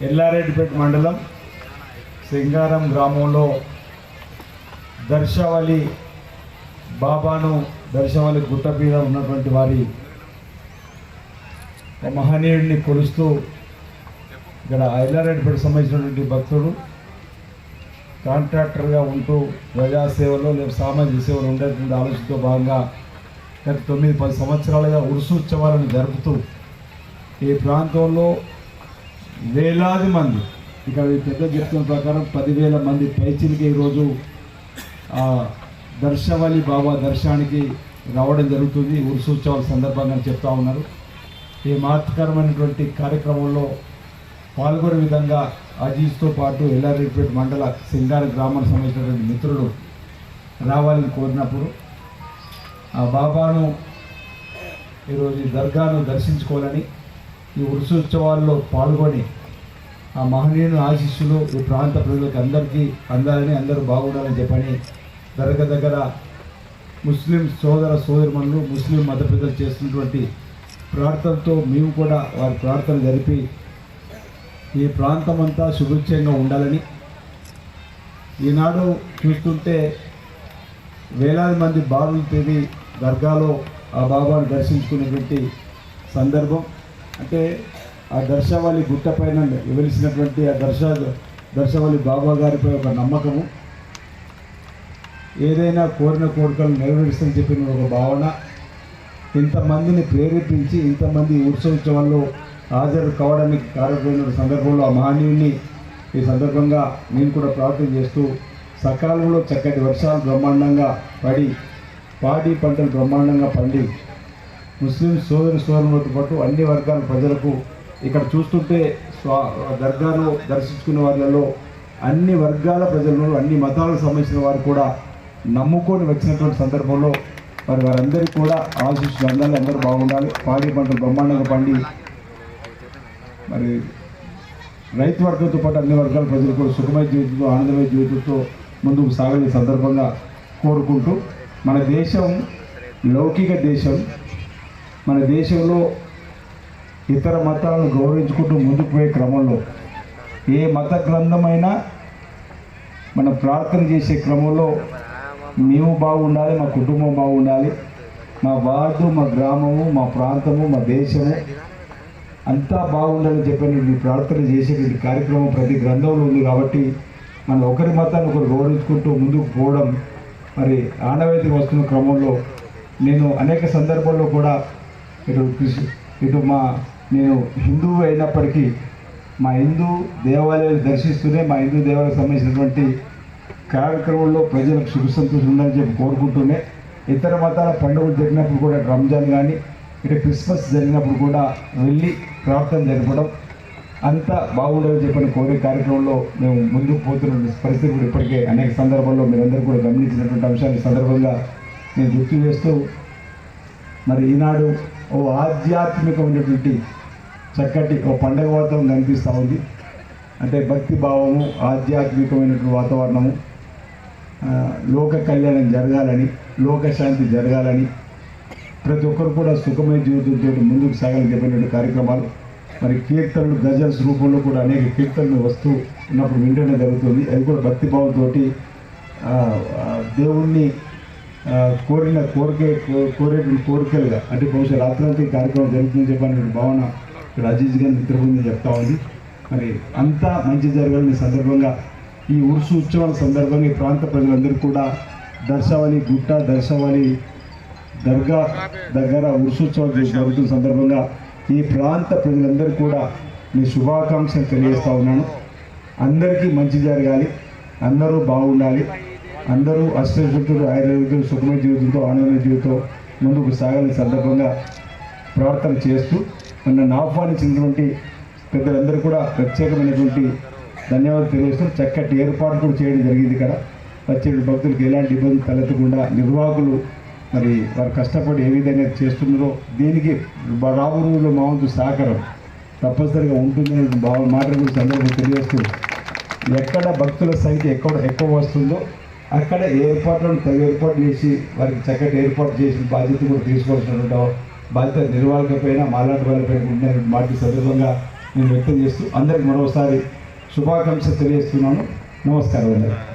ఎల్లారెడ్డిపేట మండలం సింగారం గ్రామంలో దర్శవలి బాబాను దర్శవలి గుట్ట మీద ఉన్నటువంటి వారి మహనీయుడిని కొలుస్తూ ఇక్కడ ఎల్లారెడ్డిపేట సంబంధించినటువంటి భక్తుడు కాంట్రాక్టర్గా ఉంటూ ప్రజాసేవలో లేదా సామాజిక సేవలు ఉండేటువంటి ఆలోచనతో భాగంగా గత తొమ్మిది పది సంవత్సరాలుగా ఉరుసు ఉత్సవాలను జరుపుతూ ఈ ప్రాంతంలో వేలాది మంది. ఇక్కడ పెద్ద చెప్తున్న ప్రకారం పదివేల మంది పైచిలకి ఈరోజు ఆ బాబా దర్శనానికి రావడం జరుగుతుంది. ఉరుసు ఉత్సవాల సందర్భంగా అని చెప్తా ఉన్నారు. ఈ మహత్కరమైనటువంటి కార్యక్రమంలో పాల్గొనే విధంగా అజీజ్తో పాటు ఎల్లారెడ్డిపేట మండల సింగార గ్రామానికి సంబంధించినటువంటి మిత్రులు రావాలని కోరినప్పుడు ఆ బాబాను ఈరోజు ఈ దర్గాను దర్శించుకోవాలని ఈ ఉత్సవాల్లో పాల్గొని ఆ మహనీయుని ఆశీస్సులు ఈ ప్రాంత ప్రజలకు అందరికీ అందాలని అందరూ బాగుండాలని చెప్పని దగ్గర దగ్గర ముస్లిం సోదర సోదరిమణులు ముస్లిం మత ప్రజలు చేస్తున్నటువంటి ప్రార్థనతో మేము కూడా వారి ప్రార్థన జరిపి ఈ ప్రాంతం అంతా సుభిక్షంగా ఉండాలని ఈనాడు చూస్తుంటే వేలాది మంది బారులు తిరిగి దర్గాలో ఆ బాబాను దర్శించుకునేటువంటి సందర్భం. అంటే ఆ దర్శవల్లి గుట్ట పైన వెలిసినటువంటి ఆ దర్శ దర్శవల్లి బాబా గారిపై ఒక నమ్మకము. ఏదైనా కోరిన కోరికలు నెరవేరుస్తని చెప్పిన ఒక భావన. ఇంతమందిని ప్రేరేపించి ఇంతమంది ఉత్సవోత్సవాల్లో హాజరు కావడానికి కారణమైన సందర్భంలో ఆ మహనీయుని ఈ సందర్భంగా నేను కూడా ప్రార్థన చేస్తూ సకాలంలో చక్కటి వర్షాలు బ్రహ్మాండంగా పడి పాడి పంటలు బ్రహ్మాండంగా పండి ముస్లిం సోదరి సోదరులతో పాటు అన్ని వర్గాల ప్రజలకు ఇక్కడ చూస్తుంటే స్వా దర్గాను దర్శించుకునే వాళ్ళలో అన్ని వర్గాల ప్రజలను అన్ని మతాలకు సంబంధించిన వారు కూడా నమ్ముకొని వచ్చినటువంటి సందర్భంలో మరి వారందరికీ కూడా ఆశిస్తున్న అందాలి అందరూ బాగుండాలి. పాడి పంటలు బ్రహ్మాండంగా పండి. మరి రైతు వర్గంతో పాటు అన్ని వర్గాల ప్రజలు కూడా సుఖమైన జీవితంతో ఆనందమైన జీవితంతో ముందుకు సాగని సందర్భంగా కోరుకుంటూ మన దేశం లౌకిక దేశం. మన దేశంలో ఇతర మతాలను గౌరవించుకుంటూ ముందుకు పోయే క్రమంలో ఏ మత గ్రంథమైనా మనం ప్రార్థన చేసే క్రమంలో మేము బాగుండాలి మా కుటుంబం బాగుండాలి మా వార్డు మా గ్రామము మా ప్రాంతము మా దేశము అంతా బాగుండాలని చెప్పి ప్రార్థన చేసేటువంటి కార్యక్రమం ప్రతి గ్రంథంలో ఉంది కాబట్టి మనం ఒకరి మతాన్ని ఒకరు గౌరవించుకుంటూ ముందుకు పోవడం మరి ఆనవాయితీ వస్తున్న క్రమంలో నేను అనేక సందర్భాల్లో కూడా ఇటు ఇటు మా నేను హిందువు అయినప్పటికీ మా హిందూ దేవాలయాలు దర్శిస్తూనే మా హిందూ దేవాలయాలకు సంబంధించినటువంటి కార్యక్రమంలో ప్రజలకు సుఖ సంతోషం ఉందని చెప్పి కోరుకుంటూనే ఇతర మతాల పండుగలు జరిగినప్పుడు కూడా రంజాన్ కానీ ఇటు క్రిస్మస్ జరిగినప్పుడు కూడా వెళ్ళి ప్రార్థన జరపడం అంతా బాగుండదని చెప్పిన కోరే కార్యక్రమంలో మేము ముందుకు పోతున్న పరిస్థితి కూడా ఇప్పటికే అనేక సందర్భాల్లో మీరందరూ కూడా గమనించినటువంటి అంశాన్ని ఈ సందర్భంగా నేను గుర్తు చేస్తూ మరి ఈనాడు ఓ ఆధ్యాత్మికమైనటువంటి చక్కటి ఒక పండగ వాతావరణం కనిపిస్తూ ఉంది. అంటే భక్తి భావము ఆధ్యాత్మికమైనటువంటి వాతావరణము లోక కళ్యాణం జరగాలని లోకశాంతి జరగాలని ప్రతి ఒక్కరు కూడా సుఖమయ జీవితంతో ముందుకు సాగాలని చెప్పినటువంటి కార్యక్రమాలు. మరి కీర్తనలు గజల్స్ రూపంలో కూడా అనేక కీర్తనలు వస్తూ ఉన్నప్పుడు వింటనే జరుగుతుంది. అది కూడా భక్తి భావంతో దేవుణ్ణి కోరిన కోరికే కో- కోరేటువంటి కోరికలుగా అంటే బహుశా రాత్రంతా ఈ కార్యక్రమం జరుగుతుందని చెప్పినటువంటి భావన ఇక్కడ అజీజ్ గారి మిత్రబృందం చెప్తా ఉంది. మరి అంతా మంచి జరగాలని సందర్భంగా ఈ ఉరుసు ఉత్సవాల సందర్భంగా ఈ ప్రాంత ప్రజలందరూ కూడా దర్శవలి గుట్ట దర్శవలి దర్గా దగ్గర ఉరుసోత్సవాలు జరుగుతున్న సందర్భంగా ఈ ప్రాంత ప్రజలందరూ కూడా మీ శుభాకాంక్షలు తెలియజేస్తూ ఉన్నాను. అందరికీ మంచి జరగాలి. అందరూ బాగుండాలి. అందరూ అష్టశక్తులు ఆయుర్వేదులు సుఖమయ జీవితంతో ఆనంద జీవితం ముందుకు సాగాలని సందర్భంగా ప్రార్థన చేస్తూ నన్ను ఆహ్వానించినటువంటి పెద్దలందరూ కూడా ప్రత్యేకమైనటువంటి ధన్యవాదాలు తెలియజేస్తూ చక్కటి ఏర్పాటు కూడా చేయడం జరిగింది ఇక్కడ. వచ్చే భక్తులకు ఎలాంటి ఇబ్బంది తలెత్తకుండా నిర్వాహకులు మరి వారు కష్టపడి ఏ విధంగా చేస్తున్నారో దీనికి బ- రాబో రోజుల్లో మా వంతు సహకారం తప్పనిసరిగా ఉంటుందనే భావ మాట గురించి అందరికీ తెలియజేస్తూ ఎక్కడ భక్తుల సంఖ్య ఎక్కడ ఎక్కువ వస్తుందో అక్కడ ఏర్పాట్లను ఏర్పాటు చేసి వారికి చక్కటి ఏర్పాటు చేసిన బాధ్యత కూడా తీసుకోవాల్సినటువంటి బాధ్యత నిర్వాహకులపైన మాలాంటి వాళ్ళపైన ఉండే మాట సందర్భంగా నేను వ్యక్తం చేస్తూ అందరికి మరోసారి శుభాకాంక్షలు తెలియజేస్తున్నాను. నమస్కారం అందరికీ